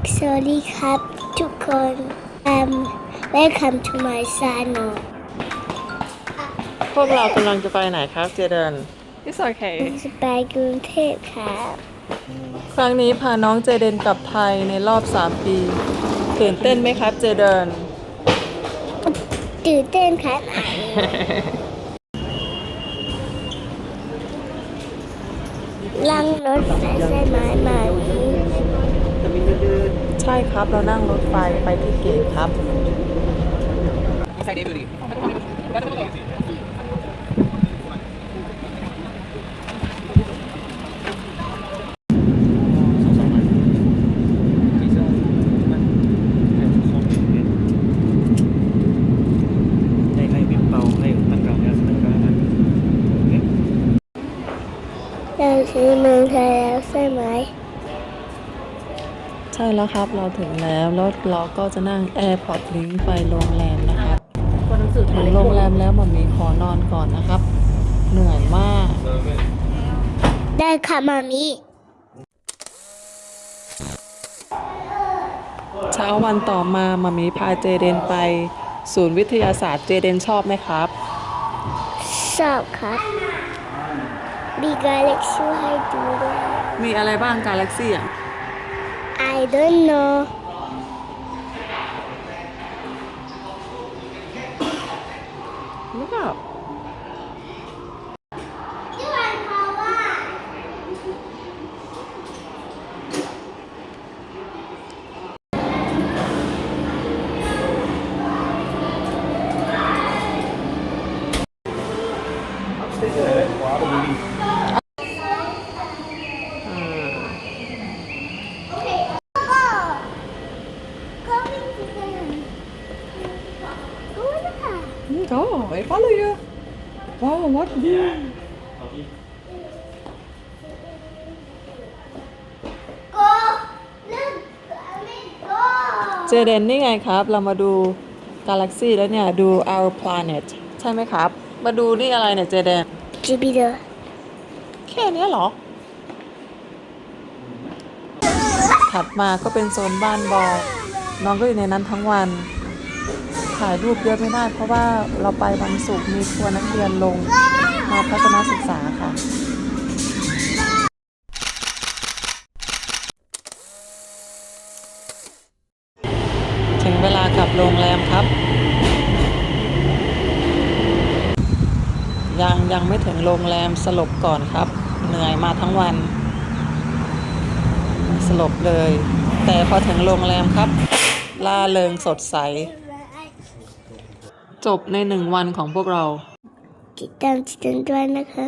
สวัสดีครับ ทุกคน um welcome to my channel พวกเรากำลังจะไปไหนครับเจเดน It's okay. จะไปกรุงเทพครับ ครั้งนี้พาน้องเจเดนกลับไทยในรอบ 3 ปีตื่นเต้นไหมครับเจเดน ตื่นเต้นครับ ลังรถไฟใช่ไหมมามี ใช่ครับเรานั่งรถไฟไปที่เกตครับให้ให้บิ๊กเบาให้ตั้งกลางให้ตั้งกลางนะเราถึงเมืองไทยแล้วใช่ไหม ใช่แล้วครับเราถึงแล้วแล้วเราก็จะนั่ง Airport Link ไปโรงแรมนะครับถึงโรงแรมแล้วมันมีขอนอนก่อนนะครับ เหนื่อยมาก ได้ค่ะมามีเช้าวันต่อมามามีพาเจเดนไป ศูนย์วิทยาศาสตร์เจเดนชอบไหมครับ ชอบครับ มีกาแล็กซี่ให้ดูด้วยมีอะไรบ้างกาแล็กซี่อะ I don't know รู้เ Oh, I follow you. Wow, what? เจเดนนี่ไงครับ เรามาดูกาแล็กซี่แล้วเนี่ย ดู our planet ใช่ไหมครับ มาดูนี่อะไรเนี่ยเจเดนจิบิเดอแค่เนี้ยเหรอ ถัดมาก็เป็นโซนบ้านบอลน้องก็อยู่ในนั้นทั้งวัน ถ่ายรูปเยอะไม่ได้ เพราะว่าเราไปวันศุกร์มีทัวร์นักเรียนลงมาทัศนศึกษาค่ะถึงเวลากลับโรงแรมครับ ยังยังไม่ถึงโรงแรมสลบก่อนครับ เหนื่อยมาทั้งวัน สลบเลย แต่พอถึงโรงแรมครับล่าเริงสดใส จบในหนึ่งวันของพวกเรา ติดตามชิตามด้วยนะคะ